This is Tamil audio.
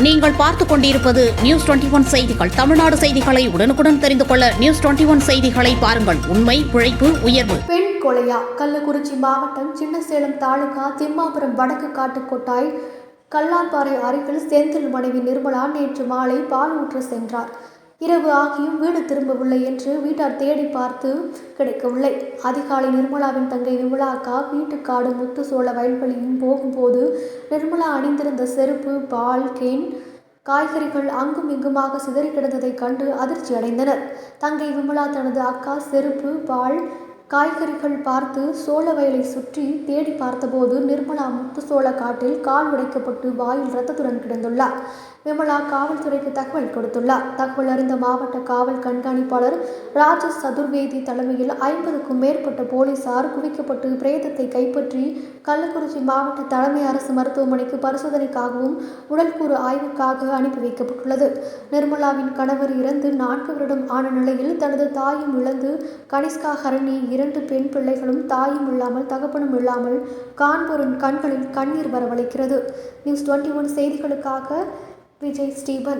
நீங்கள் பார்த்துக் கொண்டிருப்பது நியூஸ் டுவெண்டி ஒன் செய்திகள். தமிழ்நாடு செய்திகளை உடனுக்குடன் தெரிந்து கொள்ள நியூஸ் டுவெண்டி ஒன் செய்திகளை பாருங்கள். உண்மை உழைப்பு உயர்வு. பெண் கொலையா? கள்ளக்குறிச்சி மாவட்டம் சின்னசேலம் தாலுகா திம்மாபுரம் வடக்கு காட்டுக்கோட்டாய் கல்லாப்பாறை அருகில் செந்தில் மனைவி நிர்மலா நேற்று மாலை பால் ஊற்ற சென்றார். இரவு ஆகியும் வீடு திரும்பவில்லை என்று வீட்டார் தேடி பார்த்து கிடைக்கவில்லை. அதிகாலை நிர்மலாவின் தங்கை விமலா அக்கா வீட்டுக்காடு முத்து சோழ வயல்வெளியும் போகும்போது நிர்மலா அணிந்திருந்த செருப்பு பால் கேன் காய்கறிகள் அங்கும் இங்குமாக சிதறி கிடந்ததைக் கண்டு அதிர்ச்சி அடைந்தனர். தங்கை விமலா தனது அக்கா செருப்பு பால் காய்கறிகள் பார்த்து சோழ வயலை சுற்றி தேடி பார்த்தபோது நிர்மலா முத்து சோள காட்டில் கால் உடைக்கப்பட்டு வாயில் இரத்தத்துடன் கிடந்துள்ளார். விமலா காவல்துறைக்கு தகவல் கொடுத்துள்ளார். தகவல் அறிந்த மாவட்ட காவல் கண்காணிப்பாளர் ராஜேஷ் சதுர்வேதி தலைமையில் ஐம்பதுக்கும் மேற்பட்ட போலீசார் குவிக்கப்பட்டு பிரேதத்தை கைப்பற்றி கள்ளக்குறிச்சி மாவட்ட தலைமை அரசு மருத்துவமனைக்கு பரிசோதனைக்காகவும் உடல்கூறு ஆய்வுக்காக அனுப்பி வைக்கப்பட்டுள்ளது. நிர்மலாவின் கணவர் இறந்து நான்கு வருடம் ஆன நிலையில் தனது தாயும் இழந்து கனிஷ்கா ஹரணி இரண்டு பெண் பிள்ளைகளும் தாயும் இல்லாமல் தகப்பனும் இல்லாமல் காண்போரின் கண்களில் கண்ணீர் வரவழைக்கிறது. நியூஸ் டுவெண்ட்டி ஒன் செய்திகளுக்காக വിജയ് സ്റ്റീബൻ